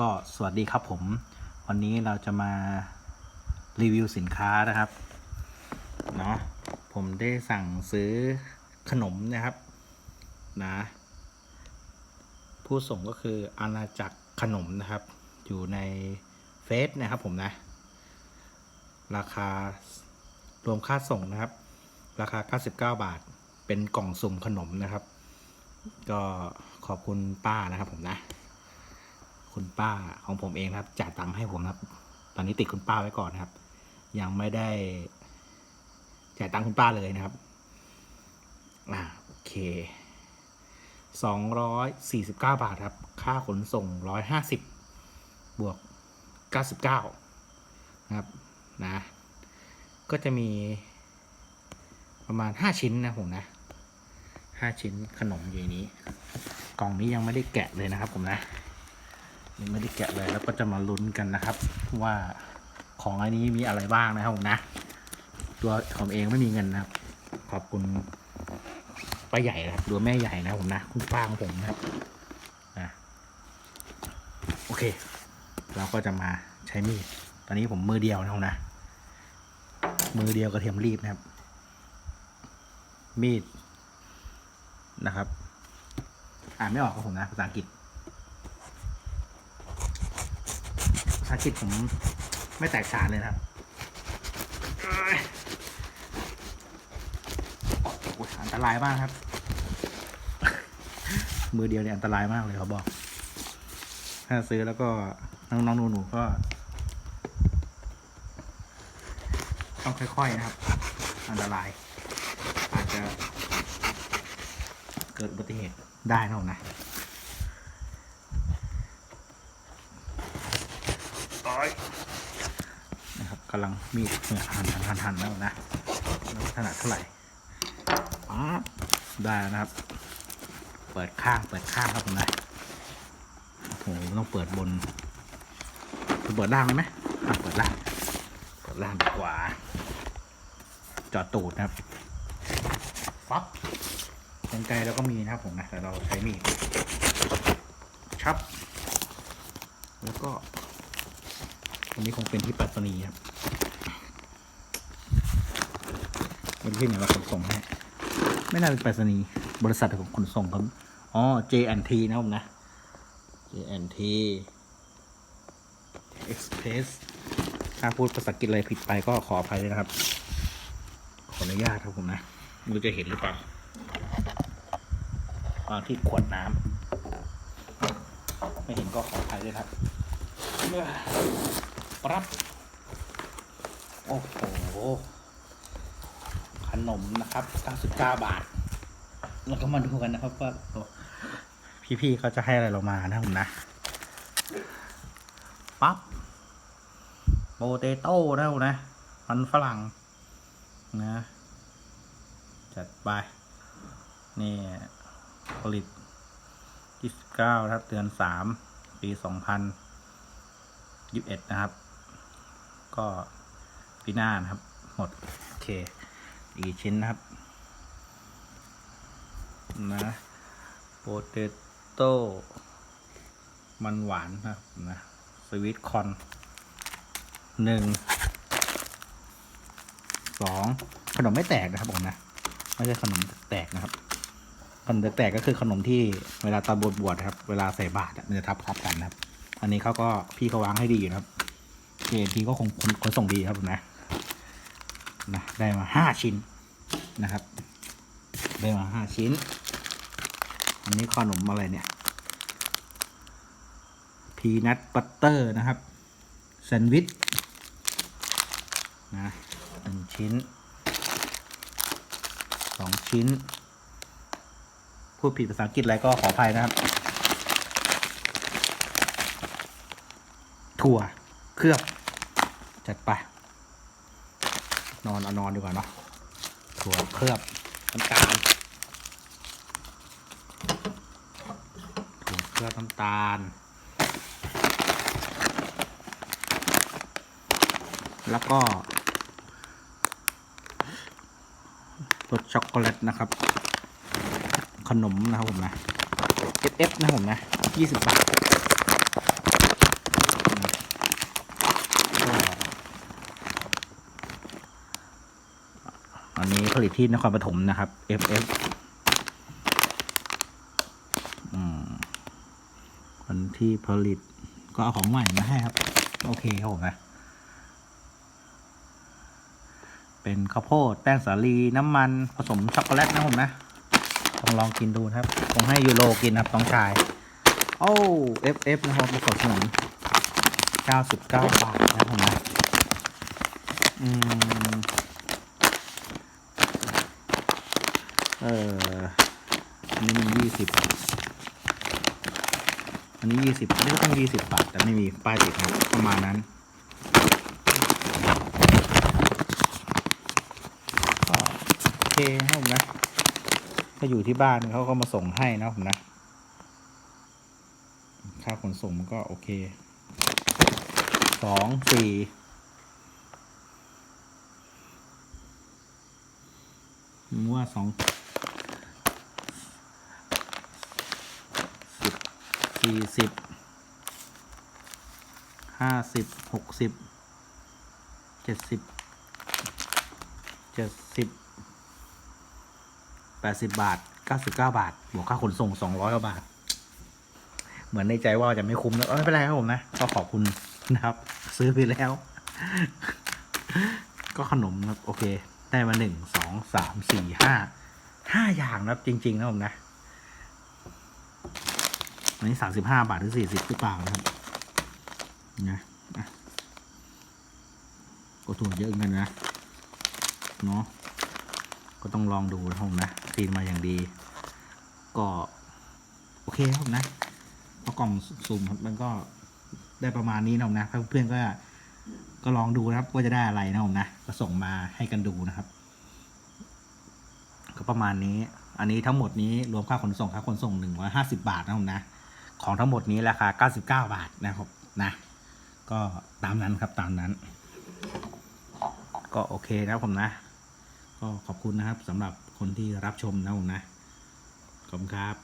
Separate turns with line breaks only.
ก็สวัสดีครับผม วันนี้เราจะมารีวิวสินค้านะครับเนาะผมได้สั่งซื้อขนมนะครับนะผู้ส่งก็คืออาณาจักรขนมนะครับ อยู่ในเฟซนะครับผมนะ ราคารวมค่าส่งนะครับ ราคา 99 บาท เป็นกล่องสุ่มขนมนะครับ ก็ขอบคุณป้านะครับผมนะ คุณป้าของผมเองครับ จ่ายตังค์ให้ผมครับ ตอนนี้ติดคุณป้าไว้ก่อนนะครับ ยังไม่ได้ จ่ายตังค์คุณป้าเลยนะครับอ่าโอเคสองร้อยสี่สิบเก้าบาทครับ ค่าขนส่งร้อยห้าสิบบวกเก้าสิบเก้านะครับนะ ก็จะมีประมาณห้าชิ้นนะผมนะห้าชิ้นขนมอยู่นี้ กล่องนี้ยังไม่ได้แกะเลยนะครับผมนะ ยังไม่ได้แกะเลยแล้วก็จะมาลุ้นกันนะครับ ว่าของอันนี้มีอะไรบ้างนะครับผมนะ ตัวผมเองไม่มีเงินนะครับ ขอบคุณป้าใหญ่นะครับตัวแม่ใหญ่นะครับผมนะ คุณป้าของผมนะครับนะโอเค เราก็จะมาใช้มีดตอนนี้ผมมือเดียวนะครับนะ มือเดียวกระเทียมรีบนะครับ มีดนะครับ อ่านไม่ออกครับผมนะภาษาอังกฤษาษาอังกฤษผมไม่แตกฉานเลยนะครับอ,อันตรายมากครับ มือเดียวเนี่ยอันตรายมากเลยเขาบอก ถ้าซื้อแล้วก็น้องๆหนูๆก็ต้องค่อยๆนะครับ อันตราย อาจจะเกิดอุบัติเหตุได้นะผมนะ นะครับกำลังมีดเนี่ยหั่นหั่นหั่นหันแล้วนะขนาดเท่าไหร่ป๊าได้นะครับ เปิดข้างเปิดข้างครับผมนะโอ้โหต้องเปิดบนเปิดล่างไหมเปิดล่างเปิดล่างดีกว่า จอดตูดนะครับปั๊บกรรไกเราก็มีนะครับผมนะแต่เราใช้มีดชับ แล้วก็ อันนี้คงเป็นที่ปัตตานีครับม่รู้ที่ไหนมาขนส่งให้ไม่น่าเป็นไปรษณีย์บริษัทของขนส่งครับอ๋อ J&T นะผมนะ J&T Express ถ้าพูดภาษาอังกฤษอะไรผิดไปก็ขออภัยด้วยนะครับ ขออนุญาตครับผมนะไมือจะเห็นหรือเปล่าตอนที่ขวดน้ำไม่เห็นก็ขออภัยด้วยครับ ปรับโอ้โห ขนมนะครับ 99 บาทแล้วก็มาดูกันนะครับว่าพี่ๆเขาจะให้อะไรเรามานะผมนะ ปั๊บโปเตโต้นะผมนะ มันฝรั่งนะ จัดไป นี่ผลิต29นะครับเดือน 3 ปี 2000ยี่สิบเอ็ดนะครับ ก็ปีหน้านะครับ หมด โอเค อีกชิ้นนะครับ นะโปเตโต้มันหวานนะครับนะสวีทคอนหนึ่งสองขนมไม่แตกนะครับผมนะไม่ใช่ขนมแตกนะครับขนมแตกก็คือขนมที่เวลาตอนบวชบวชครับ เวลาใส่บาตรมันจะทับทับกันนะครับ อันนี้เขาก็พี่เขาวางให้ดีอยู่นะครับ เจทีก็คงขนขนส่งดีครับผมนะนะได้มาห้าชิ้นนะครับ ได้มาห้าชิ้น อันนี้ขนมอะไรเนี่ยพีนัทบัตเตอร์นะครับแซนด์วิชนะหนึ่งชิ้นสองชิ้น พูดผิดภาษาอังกฤษอะไรก็ขออภัยนะครับ ถั่วเคลือบ จัดไป นอนเอานอนดีกว่าเนาะถั่วเคลือบน้ำตาลถั่วเคลือบน้ำตาล แล้วก็รสช็อกโกแลตนะครับ ขนมนะครับผมนะ SF นะครับผมนะ20บาท อันนี้ผลิตที่นครปฐมนะครับ FF อืมวันที่ผลิตก็เอาของใหม่มาให้ครับ โอเคครับผมนะเป็นข้าวโพดแป้งสาลีน้ำมันผสมช็อกโกแลตนะผมนะลองลองกินดูนะครับผมให้ยูโรกินนะครับน้องชาย โอ้ FF นะครับมาสดสนุน99 บาทนะผมนะ อืม เอออันนี้มียี่สิบอันนี้ยี่สิบอันนี้ก็ต้องยี่สิบบาท แต่ไม่มีป้ายติดครับประมาณนั้นก็โอเคครับผมนะถ้าอยู่ที่บ้านเขาก็มาส่งให้นะผมนะ ค่าขนส่งมันก็โอเคสองสี่ว่าสอง สิบ สี่สิบห้าสิบหกสิบเจ็ดสิบเจ็ดสิบแปดสิบบาทเก้าสิบเก้าบาทบวกค่าขนส่งสองร้อยกว่าบาท เหมือนในใจว่าจะไม่คุ้มแล้วไม่เป็นไรครับผมนะ ก็ขอบคุณนะครับ ซื้อไปแล้ว ก็ขนมครับ โอเค ได้มาหนึ่งสองสามสี่ห้าห้าอย่างนะครับจริง ๆ นะผมนะ อันนี้สามสิบห้าบาทหรือสี่สิบหรือเปล่านะครับนะก็ถูกเยอะเหมือนกันนะเนาะก็ต้องลองดูนะผมนะซีนมาอย่างดี ก็โอเคครับนะเพราะกล่องสุ่มมันก็ได้ประมาณนี้นะผมนะเพื่อนๆก็ก็ลองดูนะครับว่าจะได้อะไรนะผมนะก็ส่งมาให้กันดูนะครับ ก็ประมาณนี้ อันนี้ทั้งหมดนี้รวมค่าขนส่งค่าขนส่งหนึ่งร้อยห้าสิบาทนะผมนะ ของทั้งหมดนี้ราคา 99 บาทนะครับนะ ก็ตามนั้นครับตามนั้น ก็โอเคนะผมนะ ก็ขอบคุณนะครับสำหรับคนที่รับชมนะผมนะ ขอบคุณครับ